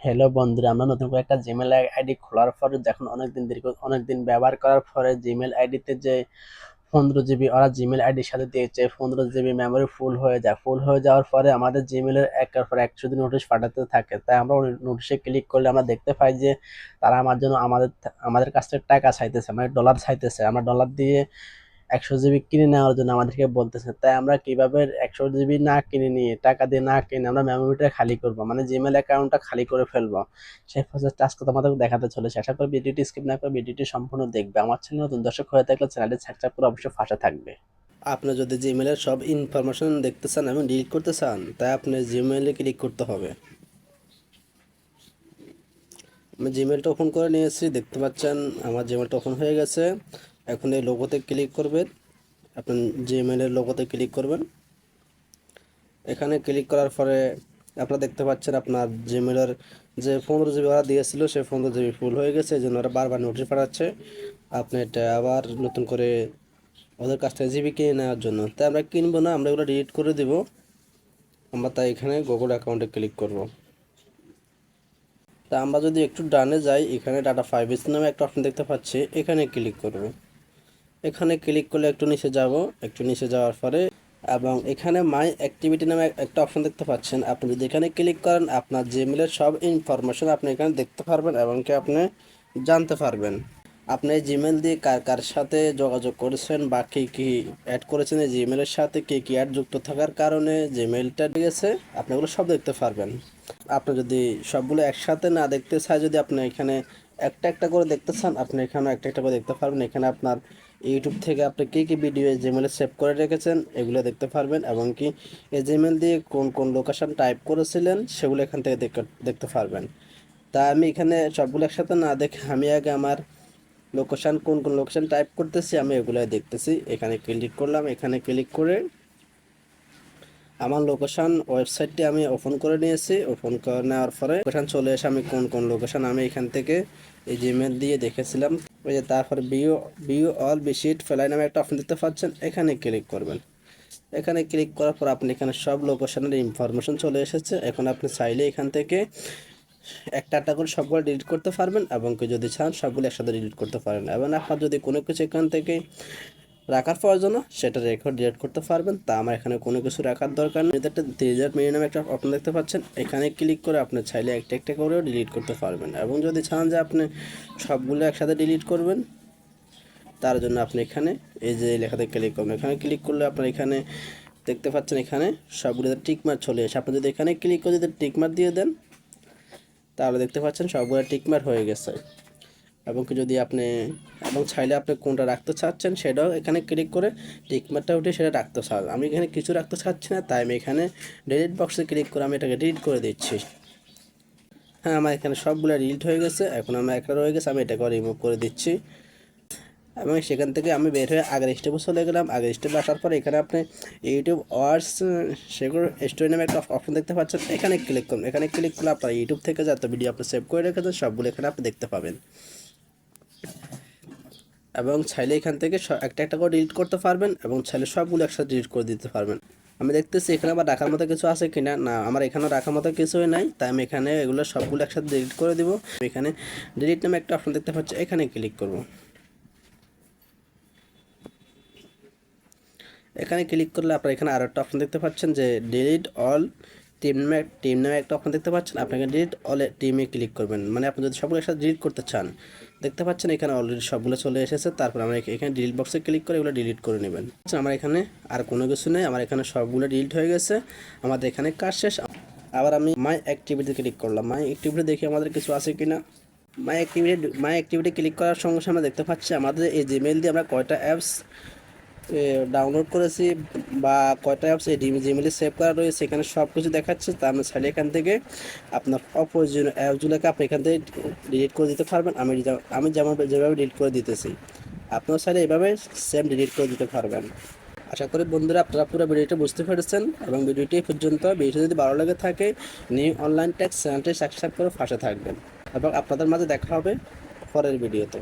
Hello বন্ধুরা, আমরা নতুন করে একটা জিমেল আইডি খোলার পরে যখন অনেকদিন দীর্ঘ, অনেকদিন ব্যবহার করার পরে জিমেল আইডিতে যে পনেরো জিবি, ওরা জিমেল আইডির সাথে দিয়েছে, পনেরো জিবি মেমোরি ফুল হয়ে যায়। ফুল হয়ে যাওয়ার পরে আমাদের জিমেলের একের পর একশো দিন নোটিশ পাঠাতে থাকে। তাই আমরা নোটিশে ক্লিক করলে আমরা দেখতে পাই যে তারা আমার জন্য আমাদের আমাদের কাছ থেকে টাকা চাইতেছে মানে ডলার চাইতেছে। আমরা ডলার দিয়ে একশো জিবি কিনে নেওয়ার জন্য আমাদেরকে বলতেছে, তাই আমরা কীভাবে একশো জিবি না কিনে নিয়ে টাকা দিয়ে না কিনে আমরা মেমোরিটা খালি করব মানে জিমেল অ্যাকাউন্টটা খালি করে ফেলব। সেই প্রসেসটা আজকে তোমাদের দেখাতে চলেছে। আশা করি ভিডিওটি স্কিপ না করে ভিডিওটি সম্পূর্ণ দেখবে। আমার চ্যানেল নতুন দর্শক হয়ে থাকলে চ্যানেলটি সাবস্ক্রাইব করে অবশ্যই ফাঁসা থাকবে। আপনি যদি জিমেলের সব ইনফরমেশন দেখতে চান এবং ডিলিট করতে চান, তাই আপনি জিমেলে ক্লিক করতে হবে। আমি জিমেলটা ওপেন করে নিয়েছি, দেখতে পাচ্ছেন আমার জিমেলটা ওপেন হয়ে গেছে। এখন এই লোগোতে ক্লিক করবেন। আপনি জিমেলের লোগোতে ক্লিক করবেন। এখানে ক্লিক করার পরে আপনারা দেখতে পাচ্ছেন আপনার জিমেলের যে পনেরো জিবি ওরা দিয়েছিল, সেই পনেরো জিবি ফুল হয়ে গেছে। এই জন্য ওরা বারবার নোটিশ পাঠাচ্ছে। আপনি এটা আবার নতুন করে ওদের কাছ থেকে জিবি কিনে নেওয়ার জন্য। তাই আমরা কিনবো না, আমরা এগুলো ডিলিট করে দিব। আমরা তাই এখানে গুগল অ্যাকাউন্টে ক্লিক করব। তা আমরা যদি একটু ডানে যাই, এখানে ডাটা ফাইভ নামে একটা অপশন দেখতে পাচ্ছি, এখানে ক্লিক করব। এখানে ক্লিক করলে একটু নিচে যাব, একটু নিচে যাওয়ার পরে এবং এখানে মাই অ্যাক্টিভিটি নামে একটা অপশন দেখতে পাচ্ছেন। আপনি যদি এখানে ক্লিক করেন, আপনার জিমেলের সব ইনফরমেশন আপনি এখানে দেখতে পারবেন এবং কি আপনি জানতে পারবেন। আপনি জিমেল দিয়ে কার কার সাথে যোগাযোগ করেছেন বা কী কী অ্যাড করেছেন, এই জিমেলের সাথে কী কী অ্যাড যুক্ত থাকার কারণে জিমেলটা গেছে, আপনি এগুলো সব দেখতে পারবেন। আপনি যদি সবগুলো একসাথে না দেখতে চাই যদি আপনি এখানে একটা একটা করে দেখতে চান আপনি এখানে একটা একটা করে দেখতে পারবেন। এখানে আপনার ইউটিউব থেকে আপনি কী কী ভিডিও জিমেলে সেভ করে রেখেছেন, এগুলো দেখতে পারবেন। এবং কি এই জিমেল দিয়ে কোন কোন লোকেশান টাইপ করেছিলেন, সেগুলো এখান থেকে দেখতে পারবেন। তা আমি এখানে সবগুলো একসাথে না দেখে, আমি আগে আমার লোকেশান কোন কোন লোকেশান টাইপ করতেছি, আমি এগুলো দেখতেছি। এখানে ক্লিক করলাম, এখানে ক্লিক করে আমার লোকেশান ওয়েবসাইটটি আমি ওপেন করে নিয়েছি। ওপেন করে নেওয়ার পরে লোকেশান চলে এসে আমি কোন কোন লোকেশান আমি এখান থেকে এই জিমেল দিয়ে দেখেছিলাম। ওই যে তারপরে বিও বিও অল বিশিট ফেলাই নামে একটা অপশন দিতে পারছেন এখানে ক্লিক করবেন। এখানে ক্লিক করার পর আপনি এখানে সব লোকেশনের ইনফরমেশন চলে এসেছে। এখন আপনি চাইলে এখান থেকে একটা একটা করে সবগুলো ডিলিট করতে পারবেন এবং যদি চান সবগুলো একসাথে ডিলিট করতে পারেন। এবং আপনার যদি কোনো কিছু এখান থেকে রাখার প্রয়োজন সেটা রেকর্ড ডিলিট করতে পারবেন। তা আমার এখানে কোনো কিছু রাখার দরকার নেই। একটা তিরিজার মিনিট নামে একটা অপশন দেখতে পাচ্ছেন। এখানে ক্লিক করে আপনি চাইলে একটা একটা করেও ডিলিট করতে পারবেন। এবং যদি চান যে আপনি সবগুলো একসাথে ডিলিট করবেন, তার জন্য আপনি এখানে এই যে লেখাতে ক্লিক করবেন। এখানে ক্লিক করলে আপনার এখানে দেখতে পাচ্ছেন এখানে সবগুলোতে টিকমার চলে এসে আপনি যদি এখানে ক্লিক করে যদি টিকমার দিয়ে দেন, তাহলে দেখতে পাচ্ছেন সবগুলো টিকমার হয়ে গেছে। এবং কি যদি আপনি, এবং চাইলে আপনি কোনটা রাখতে চাচ্ছেন সেটাও এখানে ক্লিক করে টিকমারটা উঠে সেটা রাখতে চান। আমি এখানে কিছু রাখতে চাচ্ছি না, তাই আমি এখানে ডিলিট বক্সে ক্লিক করে আমি এটাকে ডিলিট করে দিচ্ছি। হ্যাঁ আমার এখানে সবগুলো ডিলিট হয়ে গেছে, এখন আমার একটা রয়ে গেছে, আমি এটাকে রিমুভ করে দিচ্ছি। এবং সেখান থেকে আমি বের হয়ে আগের স্টেপে চলে গেলাম। আগের স্টেপে আসার পর এখানে আপনি ইউটিউব ওয়ার্ডস সেগুলো স্টোরি নামে একটা অপশন দেখতে পাচ্ছেন, এখানে ক্লিক করুন। এখানে ক্লিক করলে আপনার ইউটিউব থেকে যত ভিডিও আপনি সেভ করে রেখেছেন, সবগুলো এখানে আপনি দেখতে পাবেন। এবং চাইলে এখান থেকে একটা একটা করে ডিলিট করতে পারবেন এবং চাইলে সবগুলো একসাথে ডিলিট করে দিতে পারবেন। আমি দেখতেছি এখানে আবার রাখার মতো কিছু আছে কিনা? না, আমার এখানে রাখার মতো কিছুই নাই। তাই আমি এখানে এগুলো সবগুলো একসাথে ডিলিট করে দিব। এখানে ডিলিট নামে একটা অপশন দেখতে পাচ্ছি। এখানে ক্লিক করব। এখানে ক্লিক করলে আপনার এখানে আরও একটা অপশন দেখতে পাচ্ছেন যে ডিলিট অল টিম নামে টিম নামে একটা অপশন দেখতে পাচ্ছেন। আপনাকে ডিলিট অল টিমে ক্লিক করবেন। মানে আপনি যদি সবগুলো একসাথে ডিলিট করতে চান দেখতে পাচ্ছেন, এখানে অলরেডি সবগুলো চলে এসেছে। তারপর আমরা এখানে ডিলিট বক্সে ক্লিক করে এগুলো ডিলিট করে নেবেন। আচ্ছা আমার এখানে আর কোনো কিছু নেই। আমার এখানে সবগুলো ডিলিট হয়ে গেছে। আমাদের এখানে কাজ শেষ। আবার আমি মাই অ্যাক্টিভিটি ক্লিক করলাম। মাই অ্যাক্টিভিটি দেখি আমাদের কিছু আছে কি না my activity my activity click করার সঙ্গে সঙ্গে আমরা দেখতে পাচ্ছি, আমাদের এই জিমেল দিয়ে আমরা কয়টা অ্যাপস ডাউনলোড করেছি বা কয়টা অ্যাপস জিমেলে সেভ করা রয়েছে, সেখানে সব কিছু দেখাচ্ছে, তা আমরা চাইলে এখান থেকে আপনার অপ্রয়োজনীয় অ্যাপসগুলোকে আপনি এখান থেকে ডিলিট করে দিতে পারবেন। আমি আমি যেমন যেভাবে ডিলিট করে দিতেছি আপনার চাইলে এভাবে সেম ডিলিট করে দিতে পারবেন। আশা করি বন্ধুরা, আপনারা পুরো ভিডিওটা বুঝতে পেরেছেন এবং ভিডিওটি পর্যন্ত ভিডিও যদি ভালো লাগে থাকে, নিউ অনলাইন ট্যাক্স চ্যানেলটি সাবস্ক্রাইব করে ফাঁসে থাকবেন। এবং আপনাদের মাঝে দেখা হবে পরের ভিডিওতে।